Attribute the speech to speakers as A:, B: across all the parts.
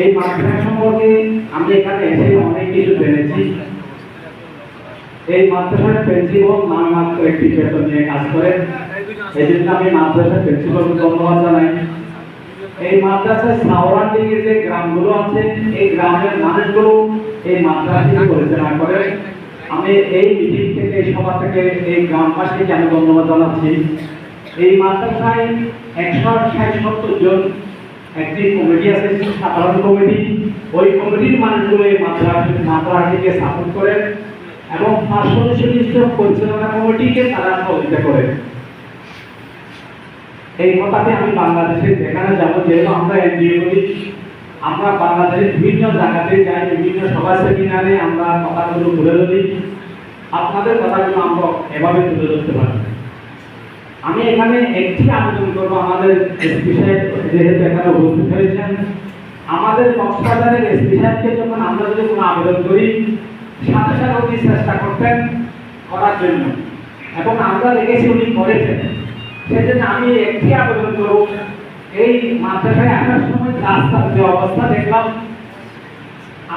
A: এই মাদ্রাসা সম্পর্কে আমি এখানে এসে অনেক কিছু জেনেছি। এই মাদ্রাসার প্রিন্সিপাল নামমাত্র একটি বেতন নিয়ে কাজ করে। এই জন্য আমি মাদ্রাসার প্রিন্সিপালকে ধন্যবাদ জানাই। এই মাদ্রাসার সাওরান্ডিং যে গ্রামগুলো আছে, এই গ্রামের মানুষগুলো এই মাদ্রাসাটি পরিচালনা করে। আমি এই মিটিং থেকে সভা থেকে এই গ্রামবাসীকে আমি ধন্যবাদ জানাচ্ছি। এই মাদ্রাসায় একশো ষাট সত্তর জন একটি কমিটি আছে সাধারণ কমিটি ওই কমিটির মানুষগুলো এই মাদ্রাসা মাদ্রাসাটিকে সাপোর্ট করে এবং পরিচালনা কমিটিকে তারা সহযোগিতা করে। এই কথাটি আমি বাংলাদেশে যেখানে যাব, যেহেতু আমরা এনজিও করি, আমরা বাংলাদেশের বিভিন্ন জায়গাতে যাই, বিভিন্ন সভা সেমিনারে আমরা কথাগুলো তুলে ধরি। আপনাদের কথাগুলো আমরা এভাবে তুলে ধরতে পারি। আমি এখানে একটি আবেদন করব, আমাদের এসপি সাহেব যেহেতু এখানে উপস্থিত হয়েছেন। আমাদের কক্সবাজারের এসপি সাহেবকে যখন আমরা যদি কোনো আবেদন করি, সাথে সাথে উনি চেষ্টা করতেন করার জন্য। এবং আমরা দেখেছি উনি করেছেন। সেজন্য আমি একটি আবেদন করব। এই মাদ্রাসায় আসার সময় রাস্তার যে অবস্থা দেখলাম,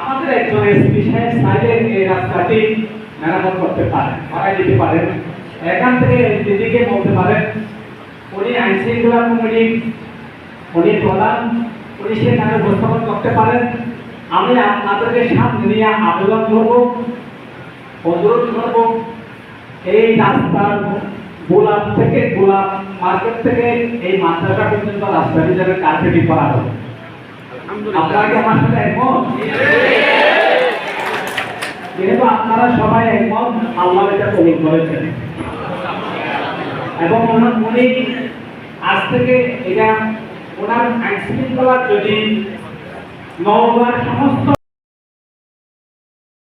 A: আমাদের একজন এসপি সাহেব চাইলে এই রাস্তাটি মেরামত করতে পারেন, করাই দিতে পারেন। এখান থেকে দিদিকে বলতে পারেন উনি আইন শৃঙ্খলা কমিটি, উনি প্রধান, উনি সেখানে উপস্থাপন করতে পারেন। আমি আপনাদেরকে সামনে নিয়ে আবেদন করব, অনুরোধ করব, এই রাস্তার গোলাপ থেকে গোলাপ মার্কেট থেকে এই মাদ্রাসা পর্যন্ত রাস্তাটি যেন কার্পেটি করা হবে আপনারা কি আমার সাথে একমত? যেহেতু আপনারা সবাই একমত, আল্লাহ এটা কবুল করেছেন। এবং ওনার উনি আজ থেকে এটা ওনার আইনশৃঙ্খলা যদি নওবার সমস্ত